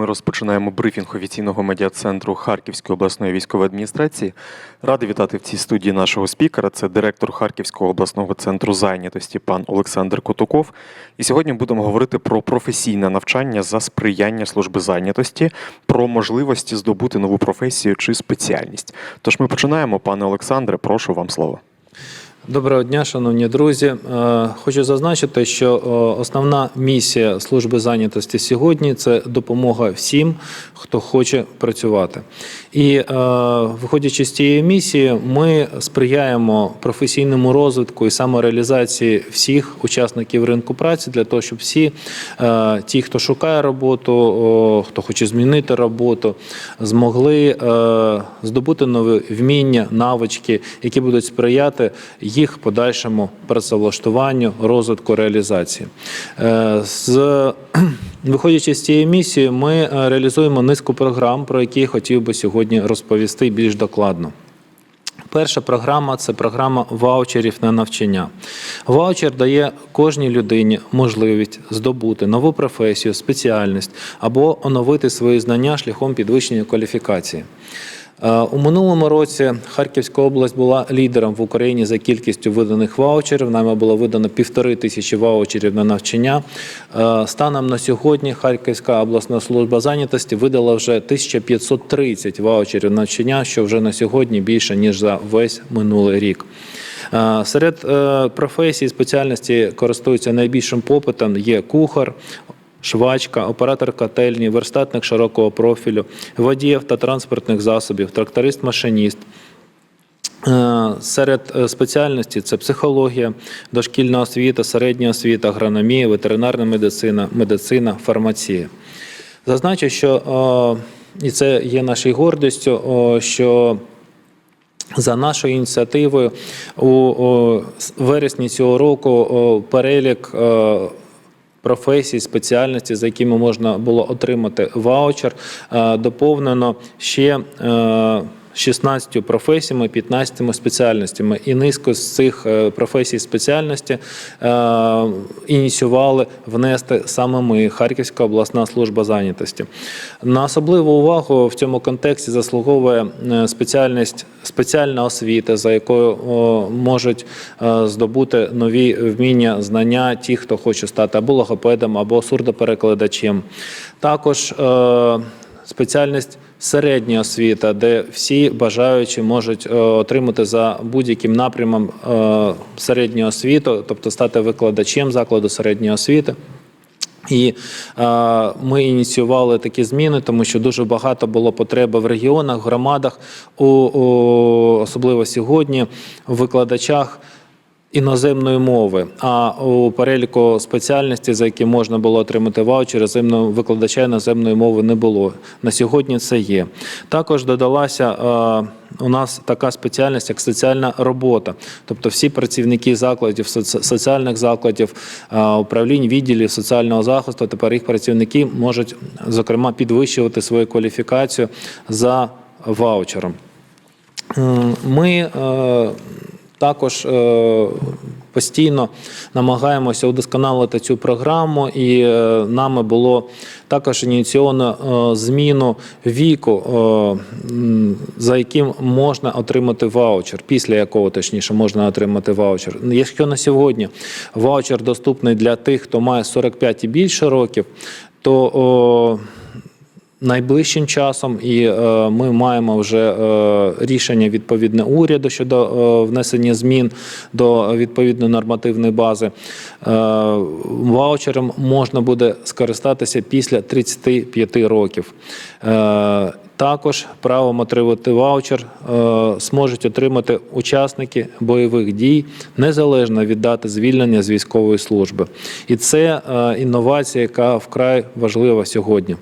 ми розпочинаємо брифінг офіційного медіа-центру Харківської обласної військової адміністрації. Радий вітати в цій студії нашого спікера. Це директор Харківського обласного центру зайнятості пан Олександр Котуков. І сьогодні будемо говорити про професійне навчання за сприяння служби зайнятості, про можливості здобути нову професію чи спеціальність. Тож ми починаємо, пане Олександре, прошу вам слово. Доброго дня, шановні друзі. Е, Хочу зазначити, що е, основна місія служби зайнятості сьогодні це допомога всім, хто хоче працювати. І е, виходячи з цієї місії, ми сприяємо професійному розвитку і самореалізації всіх учасників ринку праці для того, щоб всі ті, хто шукає роботу, хто хоче змінити роботу, змогли здобути нові вміння, навички, які будуть сприяти їх подальшому працевлаштуванню, розвитку реалізації. Е, З Виходячи з цієї місії, ми е, реалізуємо низку програм, про які я хотів би сьогодні розповісти більш докладно. Перша програма це програма ваучерів на навчання. Ваучер дає кожній людині можливість здобути нову професію, спеціальність або оновити свої знання шляхом підвищення кваліфікації. Е, У минулому році Харківська область була лідером в Україні за кількістю виданих ваучерів. Нами було видано півтори тисячі ваучерів на навчання. Е, Станом на сьогодні Харківська обласна служба зайнятості видала вже 1530 ваучерів навчання, що вже на сьогодні більше ніж за весь минулий рік. Е, Серед професій спеціальності користуються найбільшим попитом є кухар, швачка, оператор котельні, верстатник широкого профілю, водій автотранспортних засобів, тракторист-машиніст. Е, Серед е, спеціальностей це психологія, дошкільна освіта, середня освіта, агрономія, ветеринарна медицина, медицина, фармація. Зазначу, що е, і це є нашою гордістю, що за нашою ініціативою у вересні цього року перелік професій, спеціальності, за якими можна було отримати ваучер, е, доповнено ще е, 16 професіями, 15 спеціальностями. І низку з цих е, професій спеціальності е, ініціювали внести саме ми, Харківська обласна служба зайнятості. На особливу увагу в цьому контексті заслуговує е, спеціальність спеціальна освіта, за якою о, можуть е, здобути нові вміння, знання ті, хто хоче стати або логопедом, або сурдоперекладачем. Також е, спеціальність середня освіта, де всі бажаючі можуть е, отримати за будь-яким напрямом е, середню освіту, тобто стати викладачем закладу середньої освіти. І е, ми ініціювали такі зміни, тому що дуже багато було потреби в регіонах, громадах, у, у, особливо сьогодні, в викладачах іноземної мови. А у переліку спеціальностей, за які можна було отримати ваучер, викладача іноземної мови не було. На сьогодні це є. Також додалася. е, у нас така спеціальність, як соціальна робота, тобто всі працівники закладів, соці- соціальних закладів, е, управлінь, відділів соціального захисту. Тепер їх працівники можуть зокрема підвищувати свою кваліфікацію за ваучером. Ми е, також е, постійно намагаємося удосконалити цю програму, і е, нами було також ініційовано е, зміну віку, за яким можна отримати ваучер, після якого точніше можна отримати ваучер. Якщо на сьогодні ваучер доступний для тих, хто має 45 і більше років, то найближчим часом, і е, ми маємо вже е, рішення відповідне уряду щодо е, внесення змін до відповідної нормативної бази. Ваучером можна буде скористатися після 35 років. Також правом отримати ваучер зможуть отримати учасники бойових дій незалежно від дати звільнення з військової служби. І це інновація, яка вкрай важлива сьогодні.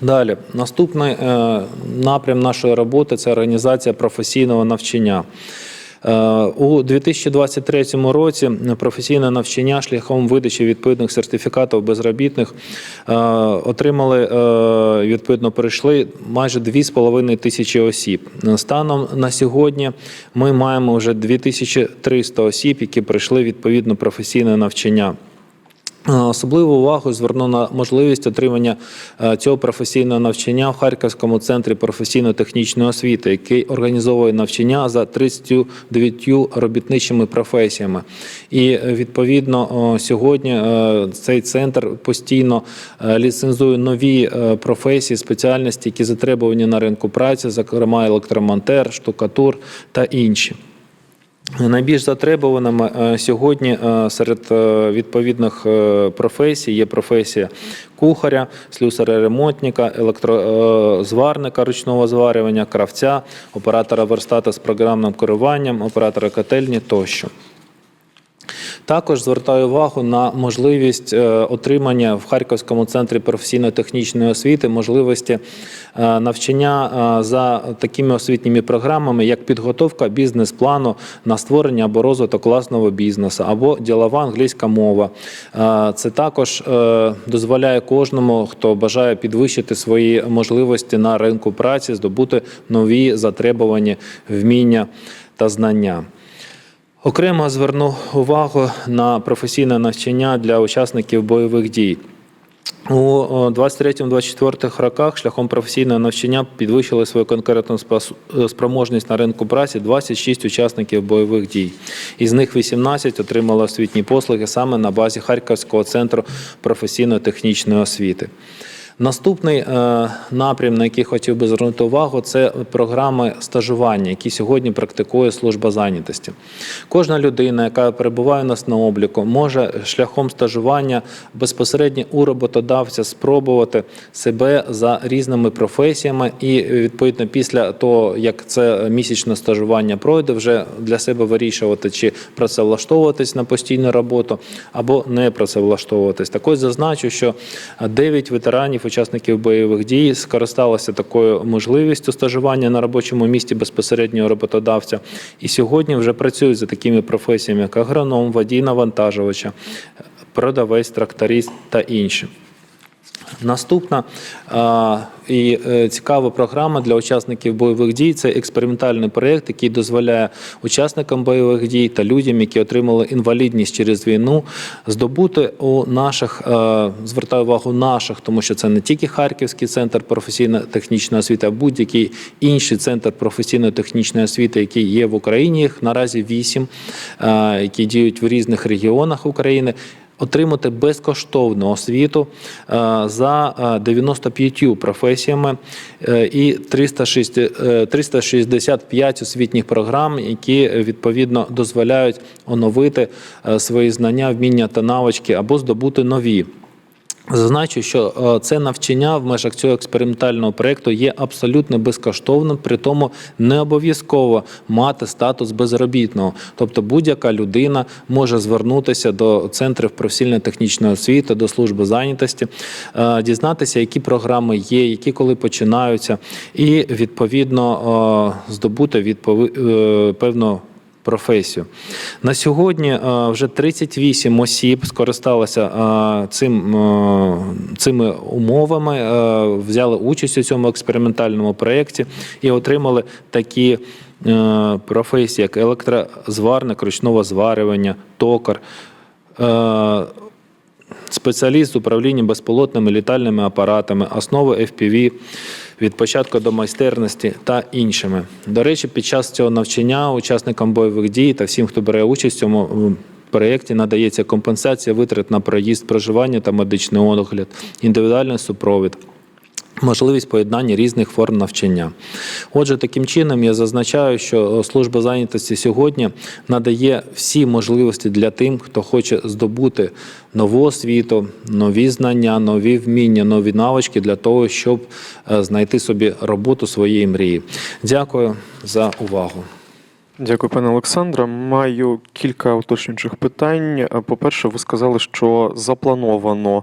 Далі, наступний е, напрям нашої роботи це організація професійного навчання. Е, У 2023 році професійне навчання шляхом видачі відповідних сертифікатів безробітних е, отримали відповідно перейшли майже 2,5 тисячі осіб. Станом на сьогодні ми маємо вже 2300 осіб, які пройшли відповідно професійне навчання. Особливу увагу зверну на можливість отримання е, цього професійного навчання в Харківському центрі професійно-технічної освіти, який організовує навчання за 39 робітничими професіями. І е, відповідно сьогодні е, цей центр постійно ліцензує нові професії, спеціальності, які затребувані на ринку праці, зокрема електромонтер, штукатур та інші. Найбільш затребуваними е, сьогодні е, серед е, відповідних професій є професія кухаря, слюсаря-ремонтника, електрозварника ручного зварювання, кравця, оператора верстата з програмним керуванням, оператора котельні тощо. Також звертаю увагу на можливість е, отримання в Харківському центрі професійно-технічної освіти можливості е, навчання е, за такими освітніми програмами, як підготовка бізнес-плану на створення або розвиток власного бізнесу, або ділова англійська мова. Це також дозволяє кожному, хто бажає підвищити свої можливості на ринку праці, здобути нові затребувані вміння та знання. Окремо зверну увагу на професійне навчання для учасників бойових дій. У 23-24 роках шляхом професійного навчання підвищили свою конкурентну спас- е, спроможність на ринку праці 26 учасників бойових дій. Із них 18 отримали освітні послуги саме на базі Харківського центру професійно-технічної освіти. Наступний е, напрям, на який хотів би звернути увагу, це програми стажування, які сьогодні практикує служба зайнятості. Кожна людина, яка перебуває у нас на обліку, може шляхом стажування безпосередньо у роботодавця спробувати себе за різними професіями, і відповідно після того, як це місячне стажування пройде, вже для себе вирішувати, чи працевлаштовуватись на постійну роботу або не працевлаштовуватись. Так ось зазначу, що 9 ветеранів, учасників бойових дій, скористалася такою можливістю стажування на робочому місці безпосереднього роботодавця. І сьогодні вже працюють за такими професіями, як агроном, водій навантажувача, продавець, тракторист та інші. Наступна а, і е, цікава програма для учасників бойових дій це експериментальний проєкт, який дозволяє учасникам бойових дій та людям, які отримали інвалідність через війну, здобути у наших, е, звертаю увагу наших, тому що це не тільки Харківський центр професійно-технічної освіти, а будь-який інший центр професійно-технічної освіти, який є в Україні. Їх наразі вісім, е, які діють в різних регіонах України отримати безкоштовну освіту е, за е, 95 професіями е, і 306, е, 365 освітніх програм, які е, відповідно дозволяють оновити е, свої знання, вміння та навички або здобути нові. Зазначу, що е, це навчання в межах цього експериментального проєкту є абсолютно безкоштовним, при тому не обов'язково мати статус безробітного. Тобто будь-яка людина може звернутися до центрів професійно-технічної освіти, до служби зайнятості, е, дізнатися, які програми є, які коли починаються, і відповідно е, здобути е, певну професію. На сьогодні е, вже 38 осіб скористалися е, цим, е, цими умовами, взяли участь у цьому експериментальному проєкті і отримали такі професії, як електрозварник, ручного зварювання, токар. Спеціаліст з управління безпілотними літальними апаратами, основи FPV, від початку до майстерності та іншими. До речі, під час цього навчання учасникам бойових дій та всім, хто бере участь в цьому проєкті, надається компенсація витрат на проїзд, проживання та медичний огляд, індивідуальний супровід. Можливість поєднання різних форм навчання. Отже, таким чином я зазначаю, що служба зайнятості сьогодні надає всі можливості для тим, хто хоче здобути нову освіту, нові знання, нові вміння, нові навички для того, щоб е, знайти собі роботу своєї мрії. Дякую за увагу. Дякую, пане Олександре. Маю кілька уточнюючих питань. По-перше, ви сказали, що заплановано е,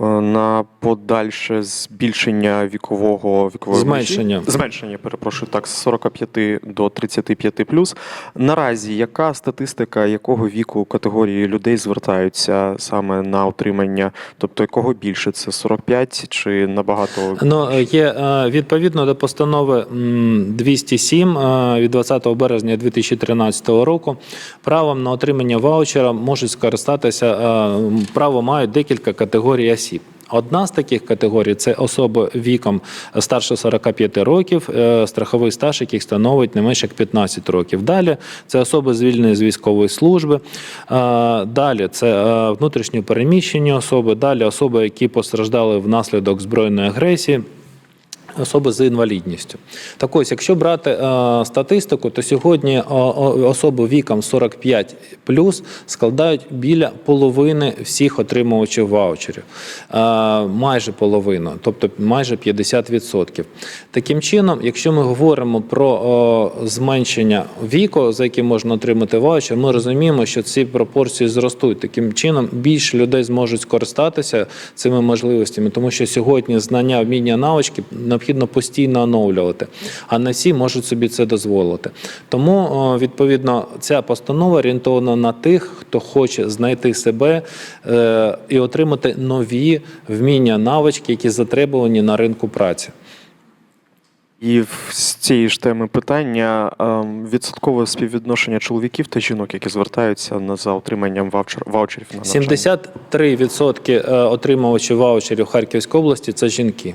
на подальше збільшення вікового вікової межі? Зменшення. зменшення, перепрошую, так, з 45 до 35 плюс. Наразі яка статистика якого віку категорії людей звертаються саме на отримання? Тобто якого більше? Це 45 чи набагато Ну, є е, відповідно до постанови м, 207 е, від 20 березня 2013 року. Правом на отримання ваучера можуть скористатися е, право мають декілька категорій осіб. Одна з таких категорій це особи віком старше 45 років, е, страховий стаж, який становить не менше як 15 років. Далі це особи звільнені з військової служби. Е, Далі це е, внутрішньо переміщені особи, далі особи, які постраждали внаслідок збройної агресії. Особи з інвалідністю. Так ось, якщо брати е, статистику, то сьогодні о, особи віком 45 плюс складають біля половини всіх отримувачів ваучерів. Е, майже половину, тобто майже 50%. Таким чином, якщо ми говоримо про зменшення віку, за яким можна отримати ваучер, ми розуміємо, що ці пропорції зростуть. Таким чином, більше людей зможуть скористатися цими можливостями, тому що сьогодні знання, вміння, навички необхідно постійно оновлювати, а не всі можуть собі це дозволити. Тому, відповідно, ця постанова орієнтована на тих, хто хоче знайти себе е, і отримати нові вміння, навички, які затребувані на ринку праці. І з цієї ж теми питання ем, відсоткове співвідношення чоловіків та жінок, які звертаються на за отриманням ваучер, ваучерів на навчання. 73% е, отримувачів ваучерів Харківської області це жінки.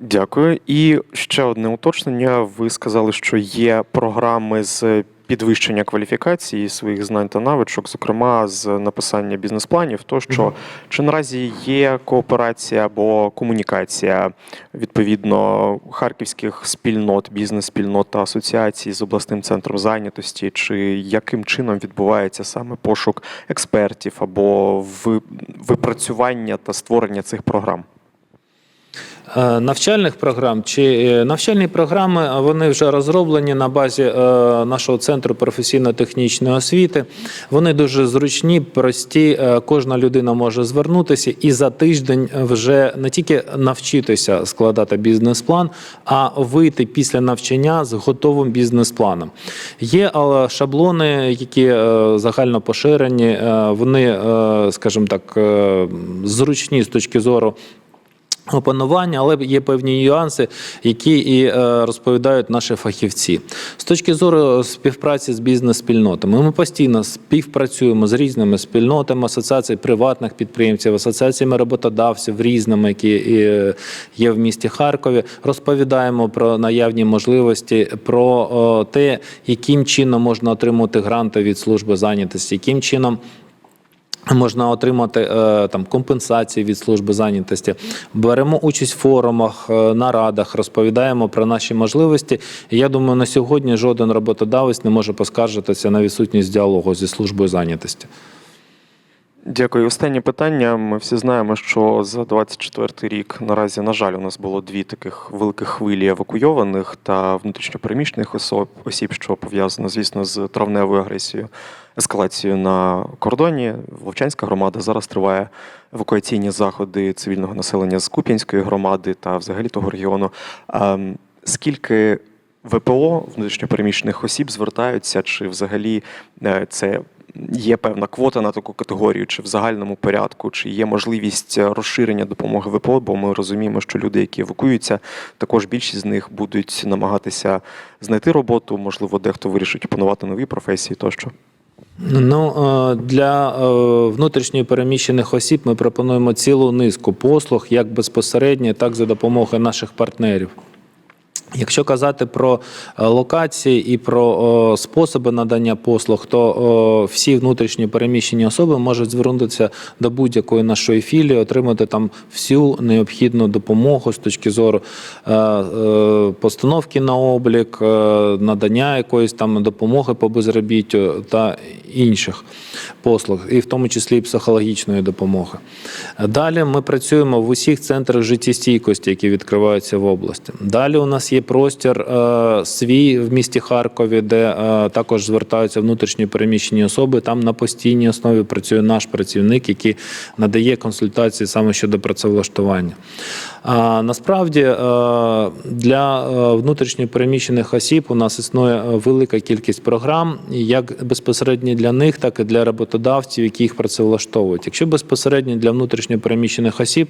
Дякую. І ще одне уточнення. Ви сказали, що є програми з підвищення кваліфікації своїх знань та навичок, зокрема з написання бізнес-планів. То Тощо чи наразі є кооперація або комунікація відповідно харківських спільнот, бізнес-спільнот та асоціацій з обласним центром зайнятості, чи яким чином відбувається саме пошук експертів або випрацювання та створення цих програм? Е, Навчальних програм чи е, навчальні програми вони вже розроблені на базі е, нашого центру професійно-технічної освіти. Вони дуже зручні, прості. е, Кожна людина може звернутися і за тиждень вже не тільки навчитися складати бізнес-план, а вийти після навчання з готовим бізнес-планом. Є е, шаблони, які е, загально поширені. е, Вони, е, скажімо так, е, зручні з точки зору опанування, але є певні нюанси, які і е, розповідають наші фахівці. З точки зору співпраці з бізнес-спільнотами, ми постійно співпрацюємо з різними спільнотами, асоціації приватних підприємців, асоціаціями роботодавців різними, які є в місті Харкові. Розповідаємо про наявні можливості, про те, яким чином можна отримати гранти від служби зайнятості, яким чином. Можна отримати е, там компенсації від служби зайнятості. Беремо участь в форумах, е, нарадах, розповідаємо про наші можливості. Я думаю, на сьогодні жоден роботодавець не може поскаржитися на відсутність діалогу зі службою зайнятості. Дякую. Останнє питання. Ми всі знаємо, що за 24 рік наразі, на жаль, у нас було дві таких великих хвилі евакуйованих та внутрішньопереміщених особ, осіб, що пов'язано, звісно, з травневою агресією, ескалацією на кордоні. Вовчанська громада зараз триває евакуаційні заходи цивільного населення з Куп'янської громади та взагалі того регіону. Скільки ВПО внутрішньопереміщених осіб звертаються, чи взагалі е, це є певна квота на таку категорію, чи в загальному порядку, чи є можливість розширення допомоги ВПО, бо ми розуміємо, що люди, які евакуюються, також більшість з них будуть намагатися знайти роботу, можливо, дехто вирішить опанувати нові професії тощо. Ну е, для е, внутрішньо переміщених осіб ми пропонуємо цілу низку послуг, як безпосередньо, так і за допомогою наших партнерів. Якщо казати про е, локації і про способи надання послуг, то всі внутрішні переміщені особи можуть звернутися до будь-якої нашої філії, отримати там всю необхідну допомогу з точки зору е, е, постановки на облік, надання якоїсь там допомоги по безробіттю та інших послуг, і в тому числі і психологічної допомоги. Далі ми працюємо в усіх центрах життєстійкості, які відкриваються в області. Далі у нас є простір е, свій в місті Харкові, де е, також звертаються внутрішні переміщені особи. Там на постійній основі працює наш працівник, який надає консультації саме щодо працевлаштування. А насправді е, для е, внутрішньо переміщених осіб у нас існує велика кількість програм, як безпосередньо для них, так і для роботодавців, які їх працевлаштовують. Якщо безпосередньо для внутрішньо переміщених осіб,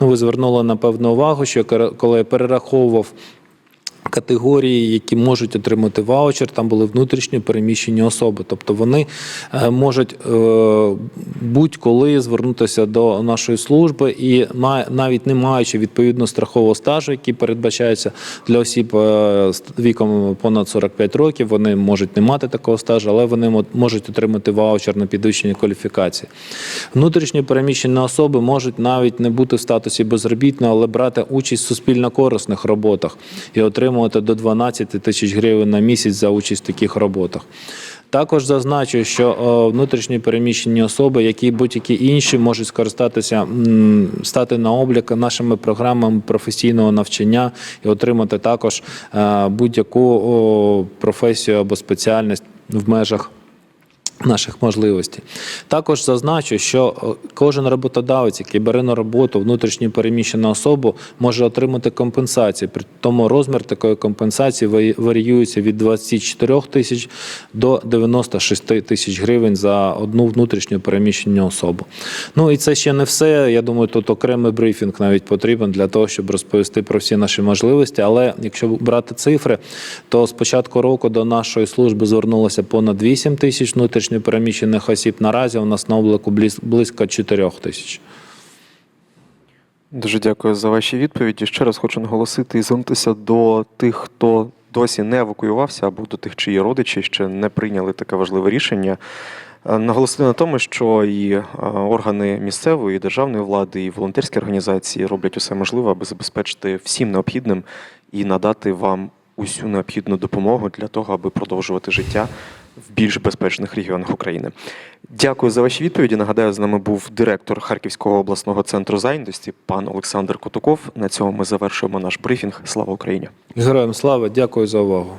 ну ви звернули на певну увагу, що коли я перераховував категорії, які можуть отримати ваучер, там були внутрішньо переміщені особи. Тобто вони е, можуть е, будь-коли звернутися до нашої служби і навіть не маючи відповідно страхового стажу, який передбачається для осіб е, з віком понад 45 років, вони можуть не мати такого стажу, але вони можуть отримати ваучер на підвищення кваліфікації. Внутрішньо переміщені особи можуть навіть не бути в статусі безробітного, але брати участь в суспільно-корисних роботах і отримувати до 12 тисяч гривень на місяць за участь в таких роботах. Також зазначу, що е, внутрішні переміщені особи, які будь-які інші, можуть скористатися, стати на облік нашими програмами професійного навчання і отримати також е, будь-яку професію або спеціальність в межах наших можливостей. Також зазначу, що е, кожен роботодавець, який бере на роботу внутрішньо переміщену особу, може отримати компенсацію. При тому розмір такої компенсації варіюється від 24 тисяч до 96 тисяч гривень за одну внутрішньо переміщену особу. Ну і це ще не все. Я думаю, тут окремий брифінг навіть потрібен для того, щоб розповісти про всі наші можливості. Але якщо брати цифри, то з початку року до нашої служби звернулося понад 8 тисяч внутрішньо переміщених осіб. Наразі у нас на обліку близько 4 тисяч. Дуже дякую за ваші відповіді. Ще раз хочу наголосити і звернутися до тих, хто досі не евакуювався, або до тих, чиї родичі ще не прийняли таке важливе рішення. Е, Наголосити на тому, що і е, органи місцевої і державної влади, і волонтерські організації роблять усе можливе, аби забезпечити всім необхідним і надати вам усю необхідну допомогу для того, аби продовжувати життя в більш безпечних регіонах України. Дякую за ваші відповіді. Нагадаю, з нами був директор Харківського обласного центру зайнятості, пан Олександр Котуков. На цьому ми завершуємо наш брифінг. Слава Україні! Героям слава, дякую за увагу.